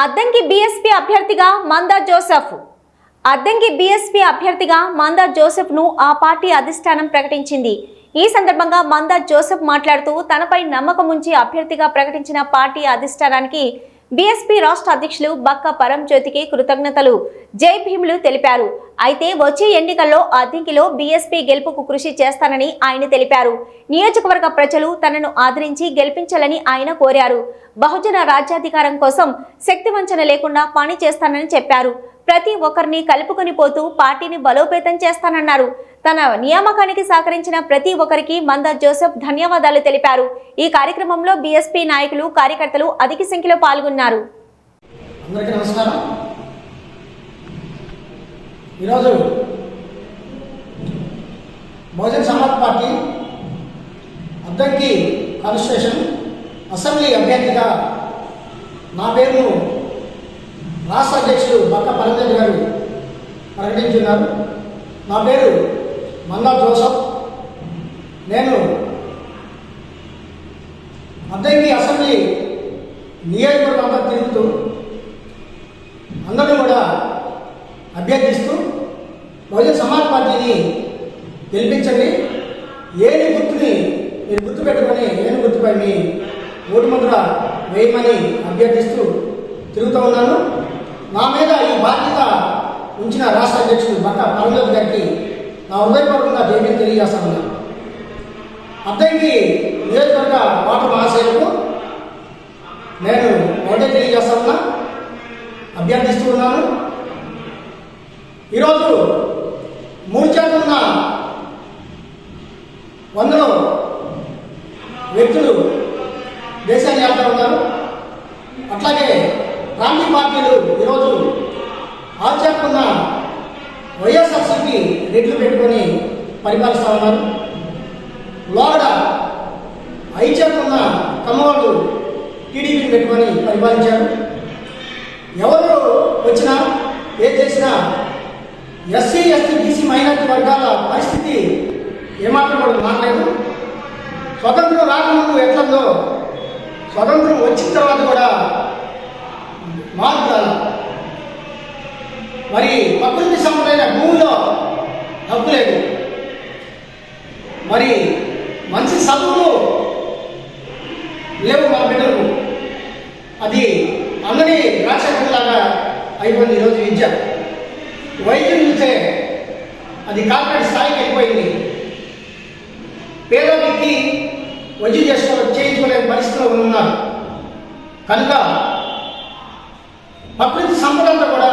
Addanki BSP అభ్యర్థిగా మందా Joseph. Addanki BSP అభ్యర్థిగా మందా జోసెఫ్ను ఆ పార్టీ అధిష్టానం ప్రకటించింది. ఈ సందర్భంగా మందా జోసెఫ్ మాట్లాడుతూ తనపై నమ్మకం ఉంచి అభ్యర్థిగా ప్రకటించిన పార్టీ అధిష్టానానికి బీఎస్పీ రాష్ట్ర అధ్యక్షులు బక్క పరంజ్యోతికి కృతజ్ఞతలు. జై భీములు తెలిపారు. అయితే వచ్చే ఎన్నికల్లో అద్దంకిలో బీఎస్పీ గెలుపుకు కృషి చేస్తానని ఆయన తెలిపారు. నియోజకవర్గ ప్రజలు తనను ఆదరించి గెలిపించాలని ఆయన కోరారు. బహుజన రాజ్యాధికారం కోసం శక్తి వంచన లేకుండా పని చేస్తానని చెప్పారు. ప్రతి ఒక్కరిని కలుపుకొని పోతూ పార్టీని బలోపేతం చేస్తానన్నారు. తన నియామకానికి సహకరించిన ప్రతి ఒక్కరికి మంద జోసెఫ్ ధన్యవాదాలు తెలిపారు. ఈ కార్యక్రమంలో బీఎస్పీ నాయకులు కార్యకర్తలు అధిక సంఖ్యలో పాల్గొన్నారు. అందరికీ నమస్కారం. ఈరోజు Bahujan Samaj party Addanki constitution assembly అభ్యర్థిగా నా పేరును రాష్ట్ర అధ్యక్షుడు బక్క పరంజన్ గారు ప్రకటించున్నారు. నా పేరు జోసఫ్ నేను అద్దంకి అసెంబ్లీ నియోజకవర్గం అంతా తిరుగుతూ అందరూ కూడా అభ్యర్థిస్తూ బహుజన సమాజ్ పార్టీని గెలిపించండి. ఏని గుర్తుని మీరు గుర్తు పెట్టుకొని ఏని గుర్తుపై మీ ఓటు ముద్ర వేయమని అభ్యర్థిస్తూ తిరుగుతూ ఉన్నాను. నా మీద ఈ బాధ్యత ఉంచిన రాష్ట్ర అధ్యక్షుడు బట్ట పరంజోత్ గారికి నా హృదయపూర్వకంగా దేవుడికి తెలియజేస్తాను ఉన్నాను అద్దెకి నియోజకవర్గ పాట మహాశైలకు నేను ఒకటే తెలియజేస్తా అభ్యర్థిస్తూ ఉన్నాను. ఈరోజు మూడు చేతులు ఉన్న వందలో వ్యక్తులు దేశాన్ని ఆడుతూ ఉన్నారు. అట్లాగే ప్రాంతీయ పార్టీలు ఈరోజు ఆచరణ వైఎస్ఆర్సీపీ రెడ్లు పెట్టుకొని పరిపాలిస్తూ ఉన్నారు. లోగడ ఐచేతున్న కమ్మవాళ్ళు టీడీపీని పెట్టుకొని పరిపాలించారు. ఎవరు వచ్చినా ఏం చేసినా ఎస్సీ ఎస్టీ బీసీ మైనార్టీ వర్గాల పరిస్థితి ఏమాత్రం కూడా మారలేదు. స్వతంత్రం రాకముందు ఎట్లందో స్వతంత్రం వచ్చిన తర్వాత కూడా మార్పు మరి ప్రకృతి సంపదైన భూమిలో డబ్బు లేదు. మరి మంచి చదువులు లేవు మా బిడ్డలకు. అది అందరి రాక్షసులాగా అయిపోయింది ఈరోజు విద్య. వైద్యం చూస్తే అది కార్పొరేట్ స్థాయికి వెళ్ళిపోయింది. పేదోడికి వైద్యం చేసుకో చేయించుకోలేని పరిస్థితిలో ఉన్నారు. కనుక ప్రకృతి సంపద అంతా కూడా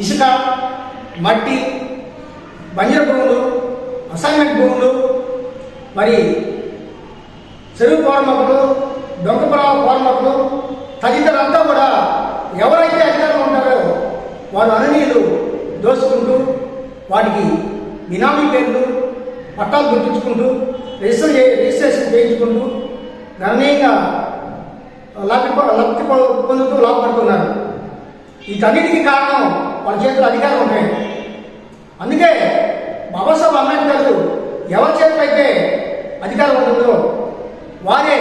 ఇసుక మట్టి బంజర భూములు అసైన్మెంట్ భూములు మరి చెరువు పౌర్మకులు డొంకపుర పౌర్మకులు తదితరులంతా కూడా ఎవరైతే అధికారంలో ఉంటారో వారు అననీయులు దోసుకుంటూ వాటికి బినామీ పేర్లు పట్టాలు గుర్తించుకుంటూ రిజిస్టర్ చే రిజిస్ట్రేషన్ చేయించుకుంటూ గణనీయంగా లబ్ధి లబ్ధి పొందుతూ లాభపడుతున్నారు. వీటన్నిటికీ కారణం వాళ్ళ చేతిలో అధికారం ఉంటాయి అందుకే బాబాసాహెబ్ అంబేద్కర్ ఎవరి చేతిలో అధికారం ఉంటుందో వారే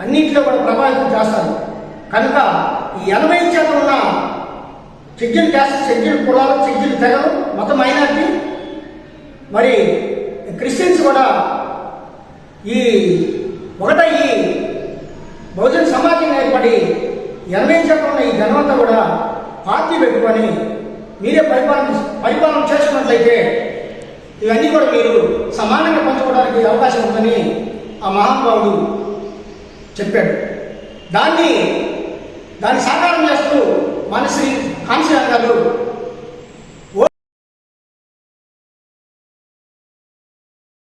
అన్నింటిలో కూడా ప్రభావితం చేస్తారు. కనుక ఈ ఎనభై శాతం ఉన్న షెడ్యూల్ క్యాస్ట్ షెడ్యూల్ కులాలు షెడ్యూల్ తెగలు మత మైనార్టీ మరి క్రిస్టియన్స్ కూడా ఈ ఒకటయ్యి బహుజన సమాజం ఏర్పడి ఎనభై శాతం ఉన్న ఈ జనమంతా కూడా పార్టీ పెట్టుకొని మీరే పరిపాలన పరిపాలన చేస్తున్నట్లయితే ఇవన్నీ కూడా మీరు సమానంగా పంచుకోవడానికి అవకాశం ఉందని ఆ మహానుభావుడు చెప్పాడు. దాన్ని దాన్ని సాకారం చేస్తూ మనశ్రీ కాన్సీ